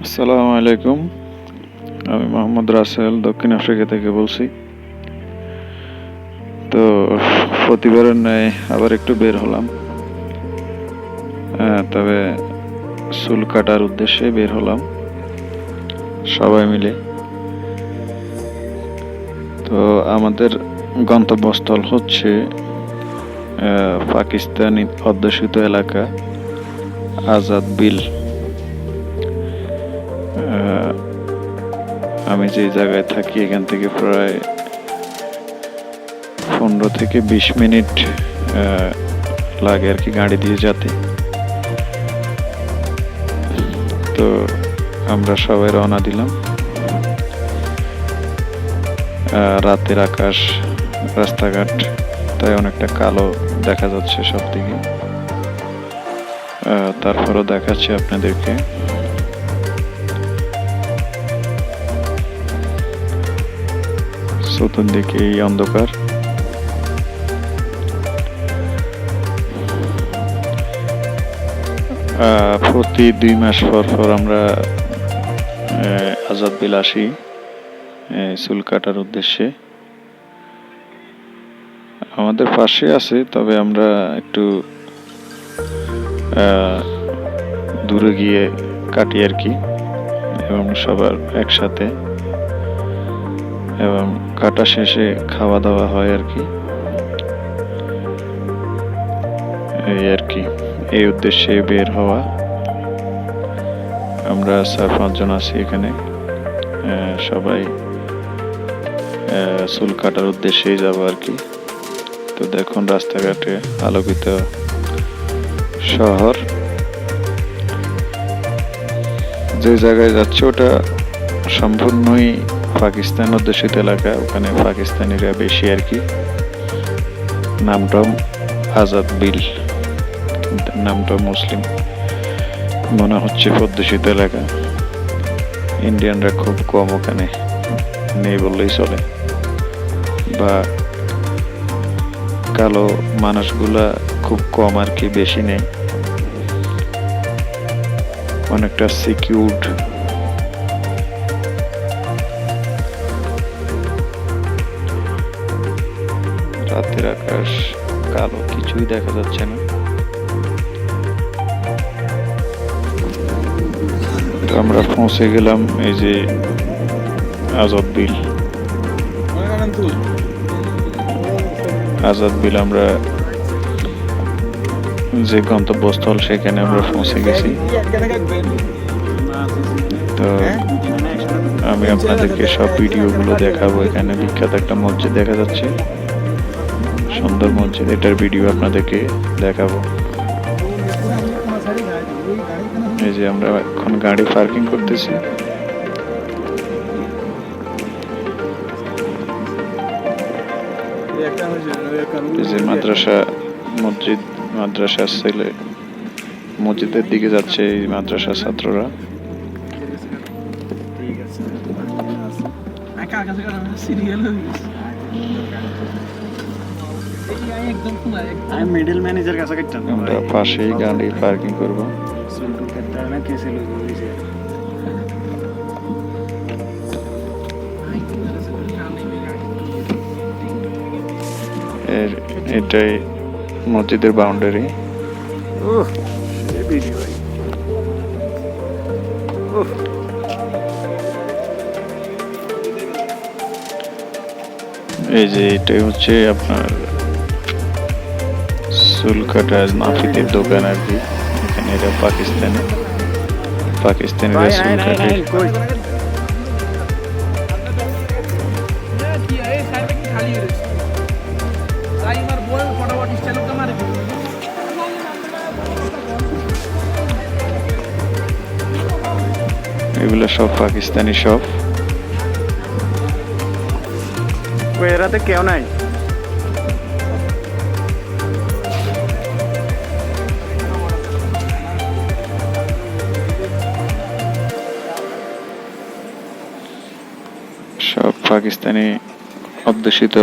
আসসালামু আলাইকুম। আমি মোহাম্মদ রাসেল, দক্ষিণ আফ্রিকা থেকে বলছি। তো, প্রতিবারের ন্যায় আবার একটু বের হলাম। তবে চুল কাটার উদ্দেশ্যে বের হলাম। সবাই মিলে। তো, আমাদের গন্তব্যস্থল হচ্ছে পাকিস্তানি অধ্যুষিত এলাকা আজাদ বিল। আমি যে জায়গায় থাকি, এখান থেকে প্রায় পনেরো থেকে বিশ মিনিট লাগে আর কি গাড়ি দিয়ে যেতে। তো আমরা সবাই রওনা দিলাম। রাতের আকাশ, রাস্তাঘাট, তাই অনেকটা কালো দেখা যাচ্ছে সব দিকে তারপরও দেখাচ্ছি আপনাদেরকে। চতুর্দিকে এই অন্ধকার। প্রতি দুই মাস পর পর আমরা আজাদ বিল আসি চুল কাটার উদ্দেশ্যে। আমাদের পাশে আছে, তবে আমরা একটু দূরে গিয়ে কাটি আর কি, এবং সবার একসাথে। এবং কাটা শেষে খাওয়া দাওয়া হয় আর কি। এই আর কি, এই উদ্দেশ্যে বের হওয়া। আমরা চার পাঁচজন আছি এখানে। সবাই চুল কাটার উদ্দেশ্যেই যাব আর কি। তো দেখুন, রাস্তাঘাটে আলোকিত শহর। যে জায়গায় যাচ্ছে, ওটা সম্পূর্ণই পাকিস্তান অধ্যুষিত এলাকা, ওখানে পাকিস্তানিরা বেশি আর কি। নামটাও আজাদ বিল কিন্তু নামটা মুসলিম। মনে হচ্ছে অধ্যুষিত এলাকা। ইন্ডিয়ানরা খুব কম ওখানে নেই বললেই চলে। বা কালো মানুষগুলা খুব কম আর কি বেশি নেই। অনেকটা সিকিউরড কিছুই দেখা যাচ্ছে না। আমরা পৌঁছে গেলাম এই যে আজাদ বিল। আজাদ বিল আমরা যে গন্তব্যস্থল সেখানে আমরা পৌঁছে গেছি। তো আমি আপনাদেরকে সব ভিডিওগুলো দেখাবো। এখানে বিখ্যাত একটা মসজিদ দেখা যাচ্ছে। সুন্দর মসজিদ এটার ভিডিও আপনাদেরকে দেখাবো এই যে আমরা এখন গাড়ি পার্কিং করতেছি যে মাদ্রাসা মসজিদ মাদ্রাসা ছেলে মসজিদের দিকে যাচ্ছে এই মাদ্রাসা ছাত্ররা আমি মিডল ম্যানেজার কাছে কাটতাম আমরা পাশেই গাড়ি পার্কিং করব। সুলটু কাটতাম না কেসে লোক হইছে এর এটাই মসজিদের বাউন্ডারি ওহ সে ভিডিও ভাই। ওহ এই যে এটাই হচ্ছে আপনার চুল কাটার নাপিতের দোকান আর কি। এখানে এটা পাকিস্তানি। পাকিস্তানিরা চুল কাটে। এগুলো সব পাকিস্তানি সব। এরাতে কেউ নাই? পাকিস্তানি অধ্যুষিত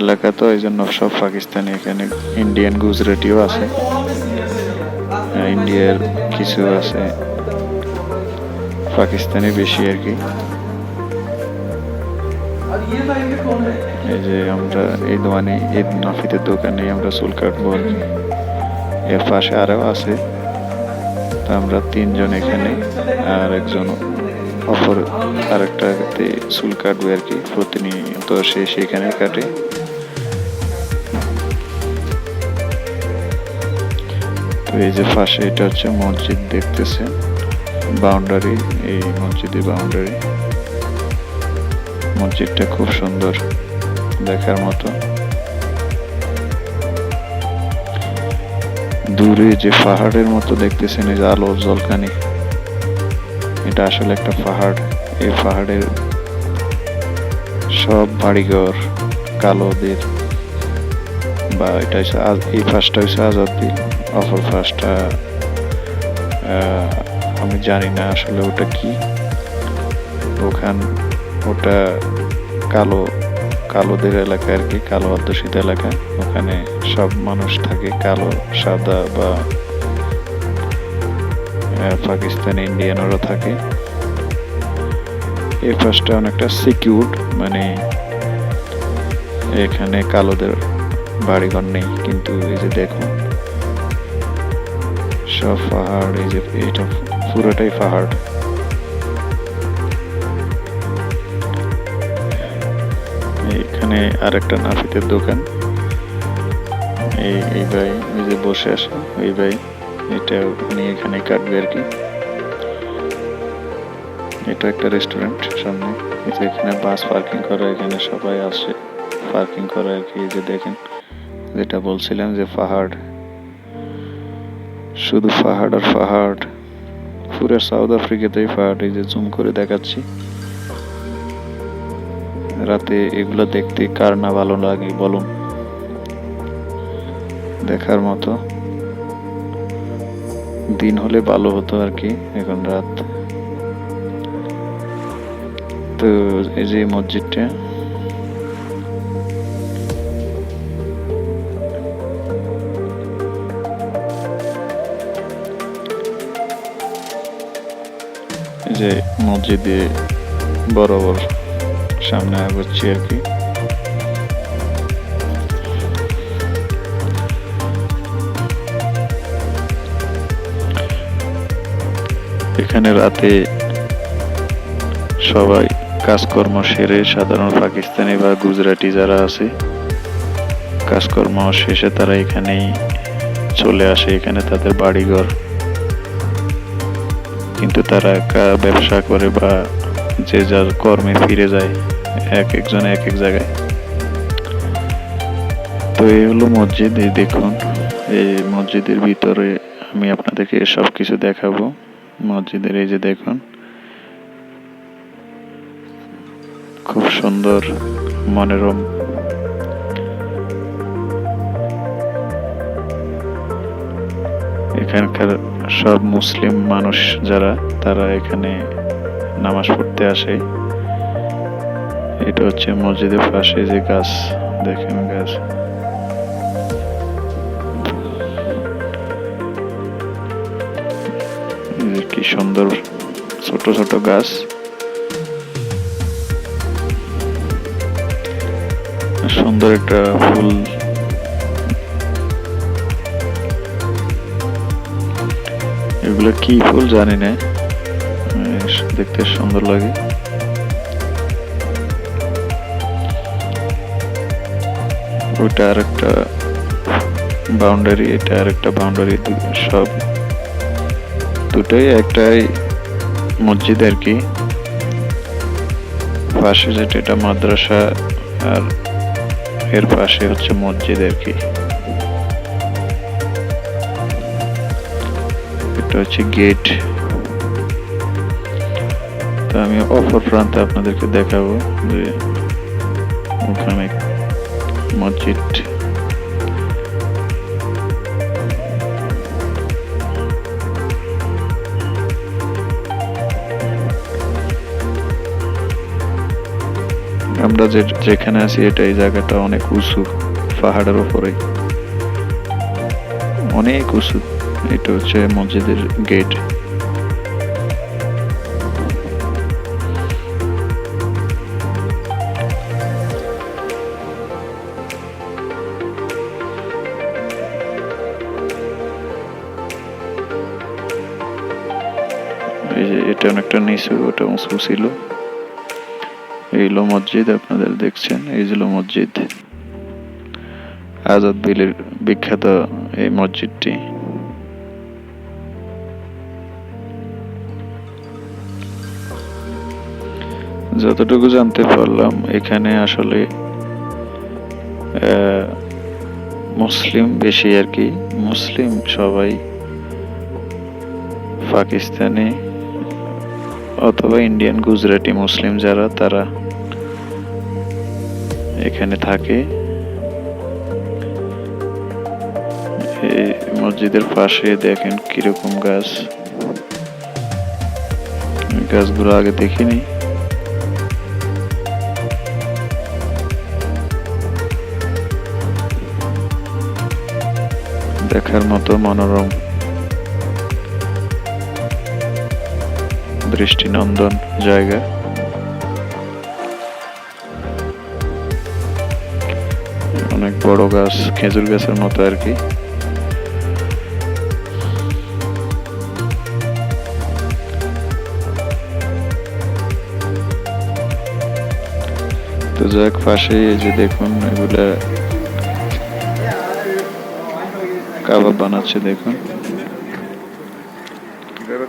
এলাকা তো এই জন্য সব পাকিস্তানি এখানে ইন্ডিয়ান গুজরাটিও আছে। ইন্ডিয়ার কিছু আছে। পাকিস্তানি বেশি আর কি। এই যে আমরা এই দোকানে, ঈদ নাফিতের দোকানে আমরা চুল কাটবো। এর পাশে আরও আছে। তো আমরা তিনজন এখানে আর একজন অপর আরেকটাতে চুল কাটবে আর কি প্রতিনিয়ত সে সেখানে কাটে। তো এই যে পাশে এটা হচ্ছে মসজিদ দেখতেছেন, বাউন্ডারি, এই মসজিদের বাউন্ডারি। মসজিদটা খুব সুন্দর দেখার মতো। দূরে যে পাহাড়ের মতো দেখতেছেন, এই যে আলো জলকানি এটা আসলে একটা পাহাড়। এই পাহাড়ের সব বাড়িঘর কালোদের বা এটা হচ্ছে এই ফার্স্টটা হচ্ছে আজাদ্দিন অপর ফার্স্টটা আমি জানি না আসলে ওটা কি। ওখান, ওটা কালো, কালোদের এলাকা আর কি, কালো অধ্যুষিত এলাকা। ওখানে সব মানুষ থাকে কালো, সাদা বা পাকিস্তানি ইন্ডিয়ানরা থাকে। এই পাশটা অনেকটা সিকিউর মানে এখানে কালোদের বাড়িঘর নেই, কিন্তু এই যে দেখুন, সব পাহাড়, এই যে এটা পুরোটাই পাহাড়। এখানে আরেকটা নাফিতের দোকান। এই এই ভাই, এই যে বসে আসে এই ভাই। এটা উনি এখানে কাটবে আর কি। এটা একটা রেস্টুরেন্ট সামনে। এখানে বাস পার্কিং করা, এখানে সবাই আসে। পার্কিং করা আর কি যে দেখেন, যেটা বলছিলাম যে পাহাড়। শুধু পাহাড় আর পাহাড়। পুরো সাউথ আফ্রিকাতেই পাহাড়, এই যে জুম করে দেখাচ্ছি। রাতে এগুলো দেখতে কার না ভালো লাগে বলুন। দেখার মতো। দিন হলে ভালো হতো আর কি, এখন রাত। তো এই যে মসজিদটা। যে মসজিদে বরাবর সামনে আগাচ্ছি আর কি। এখানে রাতে সবাই কাজকর্ম সেরে সাধারণ পাকিস্তানি বা গুজরাটি যারা আছে, কাজকর্ম শেষে তারা এখানেই চলে আসে, এখানে তাদের বাড়িঘর। কিন্তু তারা ব্যবসা করে বা যে যার কর্মে ফিরে যায়, এক একজন এক এক জায়গায়। তো এই হলো মসজিদ, এই দেখুন, এই মসজিদের ভিতরে আমি আপনাদেরকে সব কিছু দেখাবো। মসজিদের এই যে দেখুন, খুব সুন্দর মনোরম। এখানকার সব মুসলিম মানুষ যারা, তারা এখানে নামাজ পড়তে আসে। এটা হচ্ছে মসজিদের পাশে যে গাছ, দেখেন গাছ। সুন্দর ছোট ছোট গাছ। সুন্দর একটা ফুল। এগুলো কি ফুল জানি না। দেখতে সুন্দর লাগে। ওইটা আর একটা বাউন্ডারি এটা আর একটা বাউন্ডারি সব দুটোই একটাই মসজিদ আর কি। পাশে যেটা এটা মাদ্রাসা আর এর পাশে হচ্ছে মসজিদ আর কি। এটা হচ্ছে গেট। তো আমি অপর প্রান্তে আপনাদেরকে দেখাবো যে ওখানে মসজিদ। আমরা যে যেখানে আছি, এটা এই জায়গাটা অনেক উঁচু, পাহাড়ের ওপরে অনেক উঁচু। এটা হচ্ছে মসজিদের গেট এটা অনেকটা নিচু, ওটা উঁচু ছিল। এই হলো মসজিদ আপনাদের দেখছেন, এই মসজিদ। আজাদ বিলের বিখ্যাত এই মসজিদটি। যতটুকু জানতে পারলাম, এখানে আসলে মুসলিম বেশি আর কি। মুসলিম সবাই পাকিস্তানি অথবা ইন্ডিয়ান গুজরাটি মুসলিম যারা, তারা এখানে থাকে। এই মসজিদের পাশে দেখেন কীরকম গাছ। গাছগুলো আগে দেখিনি। দেখার মতো মনোরম দৃষ্টিনন্দন জায়গা। বড় গাছ, খেজুর গাছের মতো আর কি। তো যাক, পাশে এই যে দেখুন, এগুলা কাবাব বানাচ্ছে, দেখুন।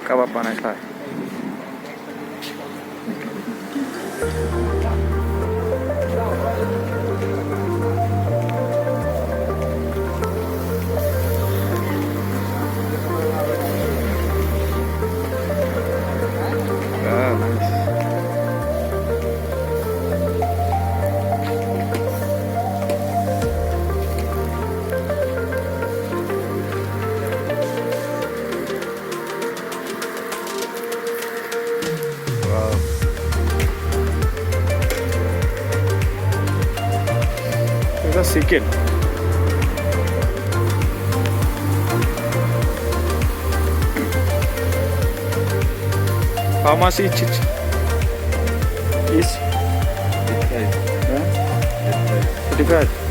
কাবাব বানায় খায়? mungkin How much is it? Is? 35. Huh?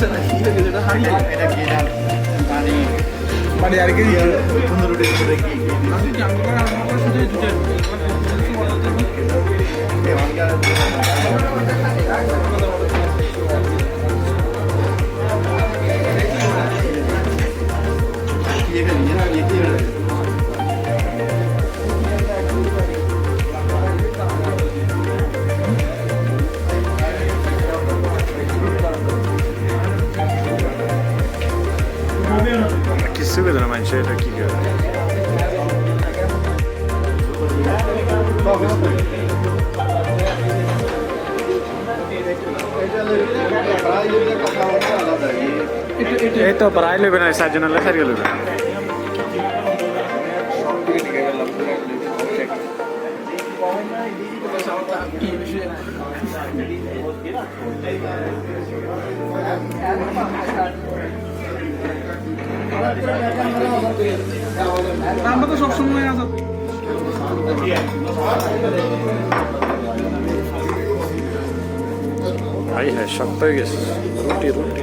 Each? Each? Each? Forty-five. মানে আর কি কিছু বেদনা মানুষ এটা কি করে এই তো প্রায় লেবে না সাতজন হলে সারিয়ে লেবে আমরা তো সবসময় আজাদ হাই হাই শক্ত হয়ে গেছে রুটি রুটি